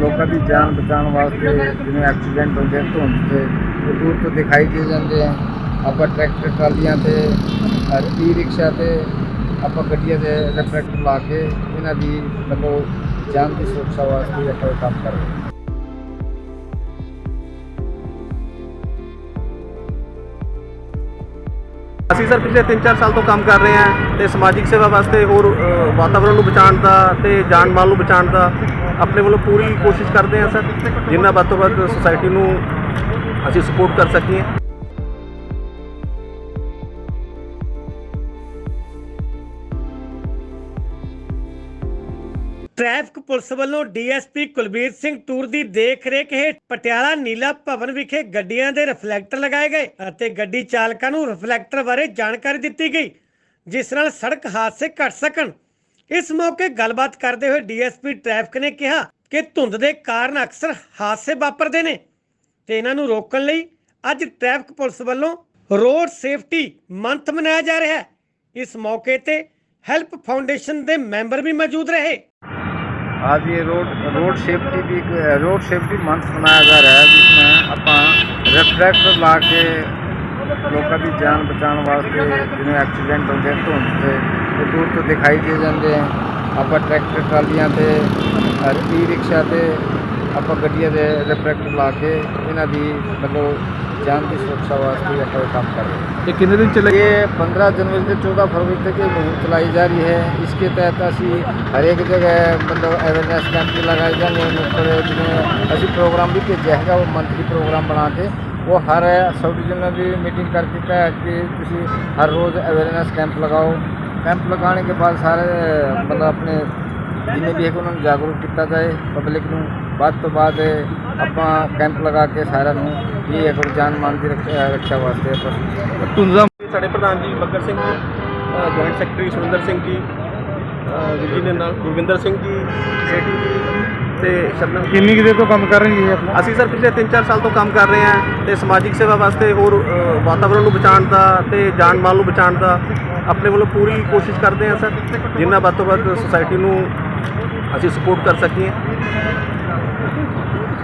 ਲੋਕਾਂ ਦੀ ਜਾਨ ਬਚਾਉਣ ਵਾਸਤੇ ਜਿਵੇਂ ਐਕਸੀਡੈਂਟ ਹੁੰਦੇ ਧੁੰਦ ਤੇ ਉਹ ਦੂਰ ਤੋਂ ਦਿਖਾਈ ਦੇ ਜਾਂਦੇ ਆ। ਆਪਾਂ ਟਰੈਕਟਰ ਟਰਾਲੀਆਂ ਤੇ ਈ ਰਿਕਸ਼ਾ ਤੇ ਆਪਾਂ ਗੱਡੀਆਂ ਦੇ ਰਿਫਲੈਕਟਰ ਲਾ ਕੇ ਇਹਨਾਂ ਦੀ ਮਤਲਬ ਜਾਨ ਦੀ ਸੁਰੱਖਿਆ ਵਾਸਤੇ ਆਪਾਂ ਕੰਮ ਕਰ ਰਹੇ ਅਸੀਂ ਸਰ ਪਿਛਲੇ 3-4 ਸਾਲ ਤੋਂ ਕੰਮ ਕਰ ਰਹੇ ਹਾਂ ਤੇ ਸਮਾਜਿਕ ਸੇਵਾ ਵਾਸਤੇ ਹੋਰ ਅ, ਵਾਤਾਵਰਣ ਨੂੰ ਬਚਾਉਣ ਦਾ ਤੇ ਜਾਨ ਮਾਲ ਨੂੰ ਬਚਾਉਣ ਦਾ ਆਪਣੇ ਵੱਲੋਂ ਪੂਰੀ ਕੋਸ਼ਿਸ਼ ਕਰਦੇ ਹਾਂ ਸਰ ਜਿੰਨਾ ਵੱਧ ਤੋਂ ਵੱਧ ਸੁਸਾਇਟੀ ਨੂੰ ਅਸੀਂ ਸਪੋਰਟ ਕਰ ਸਕੀਏ। ਟ੍ਰੈਫਿਕ ਪੁਲਿਸ ਵੱਲੋਂ ਡੀਐਸਪੀ ਕੁਲਬੀਰ ਸਿੰਘ ਟੂਰ ਦੀ ਦੇਖ-ਰੇਖ ਹੇਠ ਪਟਿਆਲਾ ਨੀਲਾ ਭਵਨ ਵਿਖੇ ਗੱਡੀਆਂ ਦੇ ਰਿਫਲੈਕਟਰ ਲਗਾਏ ਗਏ ਅਤੇ ਗੱਡੀ ਚਾਲਕਾਂ ਨੂੰ ਰਿਫਲੈਕਟਰ ਬਾਰੇ ਜਾਣਕਾਰੀ ਦਿੱਤੀ ਗਈ, ਜਿਸ ਨਾਲ ਸੜਕ ਹਾਦਸੇ ਘਟ ਸਕਣ। ਇਸ ਮੌਕੇ ਗੱਲਬਾਤ ਕਰਦੇ ਹੋਏ ਡੀਐਸਪੀ ਟ੍ਰੈਫਿਕ ਨੇ ਕਿਹਾ ਕਿ ਧੁੰਦ ਦੇ ਕਾਰਨ ਅਕਸਰ ਹਾਦਸੇ ਵਾਪਰਦੇ ਨੇ ਤੇ ਇਹਨਾਂ ਨੂੰ ਰੋਕਣ ਲਈ ਅੱਜ ਟ੍ਰੈਫਿਕ ਪੁਲਿਸ ਵੱਲੋਂ ਰੋਡ ਸੇਫਟੀ ਮੰਥ ਮਨਾਇਆ ਜਾ ਰਿਹਾ ਹੈ। ਇਸ ਮੌਕੇ ਤੇ ਹੈਲਪ ਫਾਊਂਡੇਸ਼ਨ ਦੇ ਮੈਂਬਰ ਵੀ ਮੌਜੂਦ ਰਹੇ। आज ये रोड रोड सेफ्टी भी रोड सेफ्टी मंथ मनाया जा रहा है जिसमें ਆਪਾਂ ਰਿਫਲੈਕਟਰ ਲਾ ਕੇ ਲੋਕਾਂ ਦੀ ਜਾਨ ਬਚਾਉਣ ਵਾਸਤੇ ਜਿਵੇਂ ਐਕਸੀਡੈਂਟ ਹੁੰਦੇ ਆ ਧੁੰਦ ਤੇ ਉਹ ਦੂਰ ਤੋਂ ਦਿਖਾਈ ਦੇ ਜਾਂਦੇ ਆ ਆਪਾਂ ਟਰੈਕਟਰ ਟਰਾਲੀਆਂ ਤੇ ਈ ਰਿਕਸ਼ਾ ਤੇ ਆਪਾਂ ਗੱਡੀਆਂ ਦੇ ਰਿਫਲੈਕਟਰ ਲਾ ਕੇ ਇਹਨਾਂ ਦੀ ਮਤਲਬ ਜਾਨ ਦੀ ਸੁਰੱਖਿਆ ਵਾਸਤੇ ਆਪਾਂ ਇਹ ਕੰਮ ਕਰ रहे हैं ਇਹ ਕਿੰਨੇ ਦਿਨ ਚੱਲੇ ये 15 जनवरी से 14 फरवरी तक ये मुहिम चलाई जा रही है इसके तहत ਅਸੀਂ ਹਰ ਇੱਕ ਜਗ੍ਹਾ ਮਤਲਬ ਅਵੇਅਰਨੈਸ ਕੈਂਪ ਵੀ ਲਗਾਏ ਜਾਂਦੇ ਨੇ ਉੱਪਰ ਜਿਵੇਂ ਅਸੀਂ ਪ੍ਰੋਗਰਾਮ ਵੀ ਭੇਜਿਆ ਹੈਗਾ ਉਹ ਮੰਥਲੀ ਪ੍ਰੋਗਰਾਮ ਬਣਾ ਕੇ ਉਹ ਹਰ ਸਬ ਡਿਵੀਜ਼ਨ ਦੀ ਮੀਟਿੰਗ ਕਰਕੇ ਕਿਹਾ ਕਿ ਤੁਸੀਂ ਹਰ ਰੋਜ਼ ਅਵੇਅਰਨੈਸ ਕੈਂਪ ਲਗਾਓ ਕੈਂਪ ਲਗਾਉਣੇ ਕੇ ਬਾਅਦ ਸਾਰੇ ਮਤਲਬ ਆਪਣੇ ਜਿੰਨੇ ਵੀ ਹੈਗੇ ਉਹਨਾਂ ਨੂੰ ਜਾਗਰੂਕ ਕੀਤਾ ਜਾਏ ਪਬਲਿਕ ਨੂੰ ਵੱਧ ਤੋਂ ਵੱਧ ਆਪਾਂ ਕੈਂਪ ਲਗਾ ਕੇ ਸਾਰਿਆਂ ਨੂੰ ਇਹ ਇੱਕ ਜਾਨ ਮਾਲ ਦੀ ਰੱਖਿਆ ਵਾਸਤੇ ਆਪਾਂ ਦਾ ਸਾਡੇ ਪ੍ਰਧਾਨ ਜੀ ਬੱਕਰ ਸਿੰਘ ਜੀ ਜੁਆਇੰਟ ਸੈਕਟਰੀ ਸੁਰਿੰਦਰ ਸਿੰਘ ਜੀ ਅ, ਜੀ ਦੇ ਨਾਲ ਗੁਰਵਿੰਦਰ ਸਿੰਘ ਜੀ ਸੇਠੀ ਜੀ ਤੇ ਸ਼ਬਨਮ ਕਿੰਨੀ ਕੁ ਦੇਰ ਤੋਂ ਕੰਮ ਕਰ ਰਹੇ ਜੀ ਆਪਣਾ? ਅਸੀਂ ਸਰ ਪਿਛਲੇ 3-4 ਸਾਲ ਤੋਂ ਕੰਮ ਕਰ ਰਹੇ ਹਾਂ ਤੇ ਸਮਾਜਿਕ ਸੇਵਾ ਵਾਸਤੇ ਹੋਰ ਵਾਤਾਵਰਣ ਨੂੰ ਬਚਾਉਣ ਦਾ ਤੇ ਜਾਨ ਮਾਲ ਨੂੰ ਬਚਾਉਣ ਦਾ ਆਪਣੇ ਵੱਲੋਂ ਪੂਰੀ ਕੋਸ਼ਿਸ਼ ਕਰਦੇ ਹਾਂ ਸਰ ਜਿੰਨਾ ਵੱਧ ਤੋਂ ਵੱਧ ਸੁਸਾਇਟੀ ਨੂੰ ਅਸੀਂ ਸਪੋਰਟ ਕਰ ਸਕੀਏ।